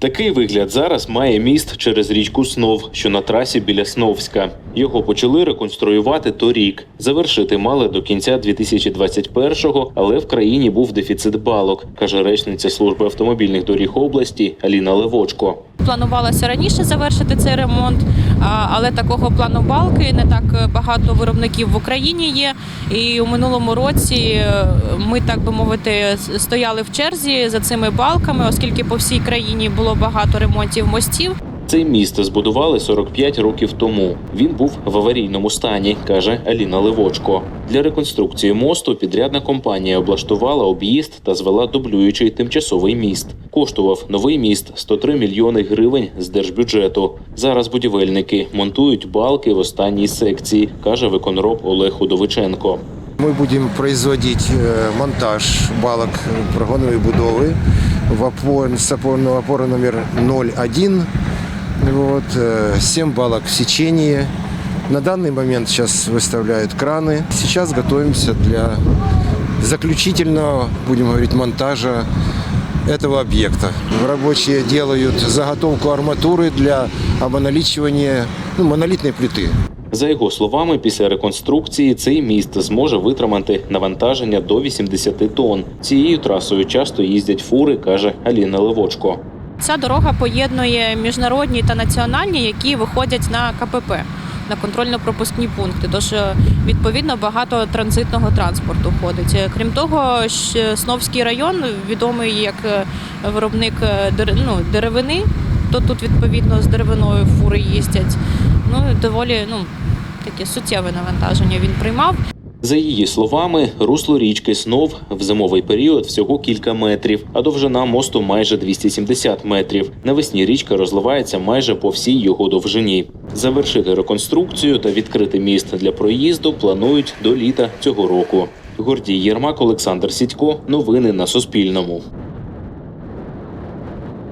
Такий вигляд зараз має міст через річку Снов, що на трасі біля Сновська. Його почали реконструювати торік. Завершити мали до кінця 2021-го, але в країні був дефіцит балок, каже речниця служби автомобільних доріг області Аліна Левочко. Планувалося раніше завершити цей ремонт, але такого плану балки не так багато виробників в Україні є. І у минулому році е, ми, так би мовити, стояли в черзі за цими балками, оскільки по всій країні було багато ремонтів мостів. Цей міст збудували 45 років тому. Він був в аварійному стані, каже Аліна Левочко. Для реконструкції мосту підрядна компанія облаштувала об'їзд та звела дублюючий тимчасовий міст. Коштував новий міст 103 мільйони гривень з держбюджету. Зараз будівельники монтують балки в останній секції, каже виконроб Олег Худовиченко. Ми будемо производити е, монтаж балок прогонової будови в опор, з опорного номер 01. Вот, э, 7 балок в сечении. На данный момент сейчас выставляют краны. Сейчас готовимся для заключительного, будем говорить, монтажа этого объекта. Рабочие делают заготовку арматуры для обналичивания ну, монолитной плиты. За його словами, після реконструкції цей міст зможе витримати навантаження до 80 тонн. Цією трасою часто їздять фури, каже Аліна Левочко. Ця дорога поєднує міжнародні та національні, які виходять на КПП. На контрольно-пропускні пункти, тож е, відповідно багато транзитного транспорту ходить. Е, Крім того, Сновський район відомий як е, виробник ну, деревини, то тут відповідно з деревиною фури їздять. Ну доволі ну таке суттєве навантаження він приймав. За її словами, русло річки Снов в зимовий період всього кілька метрів, а довжина мосту майже 270 метрів. Навесні річка розливається майже по всій його довжині. Завершити реконструкцію та відкрити міст для проїзду планують до літа цього року. Гордій Єрмак, Олександр Сідько. Новини на Суспільному.